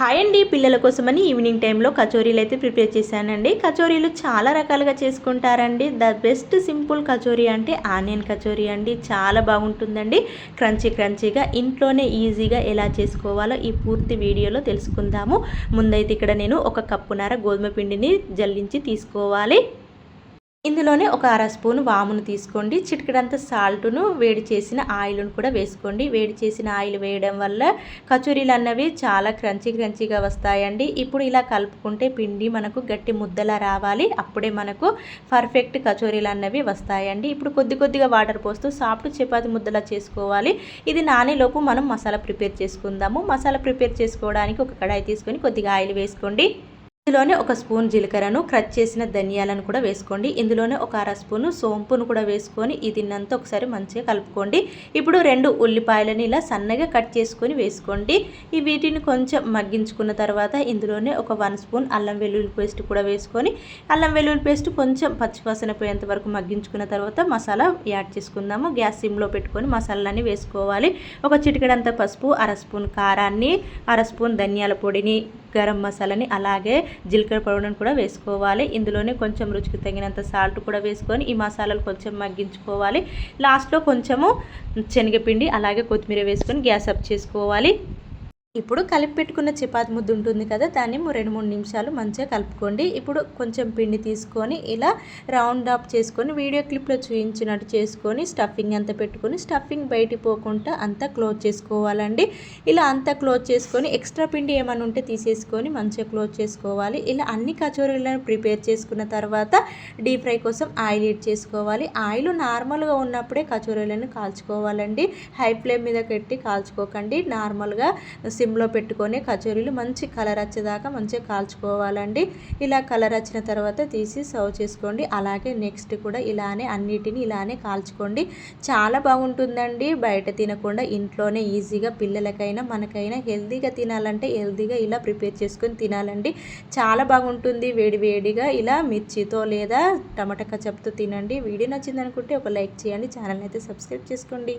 Hi అండి పిల్లల కోసమని ఈవినింగ్ టైంలో కచోరీలు అయితే ప్రిపేర్ చేశానండి. కచోరీలు చాలా రకాలుగా చేసుకుంటారండి. ద బెస్ట్ సింపుల్ కచోరీ అంటే ఆనియన్ కచోరీ అండి. చాలా బాగుంటుందండి. క్రంచీ క్రంచీగా ఇంట్లోనే ఈజీగా ఎలా చేసుకోవాలో ఈ పూర్తి వీడియోలో తెలుసుకుందాము. ముందైతే ఇక్కడ నేను ఒక కప్పున్నర గోధుమ పిండిని జల్లించి తీసుకోవాలి. ఇందులోనే ఒక అర స్పూన్ వామును తీసుకోండి. చిటికడంత సాల్ట్ను వేడి చేసిన ఆయిల్ను కూడా వేసుకోండి. వేడి చేసిన ఆయిల్ వేయడం వల్ల కచోరీలు అన్నవి చాలా క్రంచీ క్రంచీగా వస్తాయండి. ఇప్పుడు ఇలా కలుపుకుంటే పిండి మనకు గట్టి ముద్దలా రావాలి. అప్పుడే మనకు పర్ఫెక్ట్ కచోరీలు అన్నవి వస్తాయండి. ఇప్పుడు కొద్ది కొద్దిగా వాటర్ పోస్తూ సాఫ్ట్ చపాతి ముద్దలా చేసుకోవాలి. ఇది నానేలోపు మనం మసాలా ప్రిపేర్ చేసుకుందాము. మసాలా ప్రిపేర్ చేసుకోవడానికి ఒక కడాయి తీసుకొని కొద్దిగా ఆయిల్ వేసుకోండి. ఇందులోనే ఒక స్పూన్ జీలకర్రను క్రచ్ చేసిన ధనియాలను కూడా వేసుకోండి. ఇందులోనే ఒక అర స్పూను సోంపును కూడా వేసుకొని ఇదిన్నంతా ఒకసారి మంచిగా కలుపుకోండి. ఇప్పుడు రెండు ఉల్లిపాయలని ఇలా సన్నగా కట్ చేసుకొని వేసుకోండి. ఈ వీటిని కొంచెం మగ్గించుకున్న తర్వాత ఇందులోనే ఒక వన్ స్పూన్ అల్లం వెల్లుల్లి పేస్ట్ కూడా వేసుకొని అల్లం వెల్లుల్లి పేస్ట్ కొంచెం పచ్చివాసన పోయేంత వరకు మగ్గించుకున్న తర్వాత మసాలా యాడ్ చేసుకుందాము. గ్యాస్ సిమ్లో పెట్టుకొని మసాలాని వేసుకోవాలి. ఒక చిటికడంత పసుపు అర స్పూన్ కారాన్ని అర స్పూన్ ధనియాల పొడిని గరం మసాలాని అలాగే జీలకర్ర పౌడర్ని కూడా వేసుకోవాలి. ఇందులోనే కొంచెం రుచికి తగినంత సాల్ట్ కూడా వేసుకొని ఈ మసాలాలు కొంచెం మగ్గించుకోవాలి. లాస్ట్లో కొంచెము శనగపిండి అలాగే కొత్తిమీర వేసుకొని గ్యాస్ అప్ చేసుకోవాలి. ఇప్పుడు కలిపి పెట్టుకున్న చపాతి ముద్ద ఉంటుంది కదా దాన్ని రెండు మూడు నిమిషాలు మంచిగా కలుపుకోండి. ఇప్పుడు కొంచెం పిండి తీసుకొని ఇలా రౌండ్ ఆఫ్ చేసుకొని వీడియో క్లిప్లో చూపించినట్టు చేసుకొని స్టఫింగ్ అంతా పెట్టుకొని స్టఫింగ్ బయటికి పోకుండా అంతా క్లోజ్ చేసుకోవాలండి. ఇలా అంతా క్లోజ్ చేసుకొని ఎక్స్ట్రా పిండి ఏమైనా ఉంటే తీసేసుకొని మంచిగా క్లోజ్ చేసుకోవాలి. ఇలా అన్ని కచోరీలను ప్రిపేర్ చేసుకున్న తర్వాత డీప్ ఫ్రై కోసం ఆయిల్ హీట్ చేసుకోవాలి. ఆయిల్ నార్మల్గా ఉన్నప్పుడే కచోరీలను కాల్చుకోవాలండి. హై ఫ్లేమ్ మీద పెట్టి కాల్చుకోకండి. నార్మల్గా సిమ్లో పెట్టుకొని కచోరీలు మంచి కలర్ వచ్చేదాకా మంచిగా కాల్చుకోవాలండి. ఇలా కలర్ వచ్చిన తర్వాత తీసి సర్వ్ చేసుకోండి. అలాగే నెక్స్ట్ కూడా ఇలానే అన్నిటిని ఇలానే కాల్చుకోండి. చాలా బాగుంటుందండి. బయట తినకుండా ఇంట్లోనే ఈజీగా పిల్లలకైనా మనకైనా హెల్తీగా తినాలంటే హెల్తీగా ఇలా ప్రిపేర్ చేసుకొని తినాలండి. చాలా బాగుంటుంది. వేడివేడిగా ఇలా మిర్చితో లేదా టమాటా కచప్తో తినండి. వీడియో నచ్చిందనుకుంటే ఒక లైక్ చేయండి. ఛానల్ అయితే సబ్స్క్రైబ్ చేసుకోండి.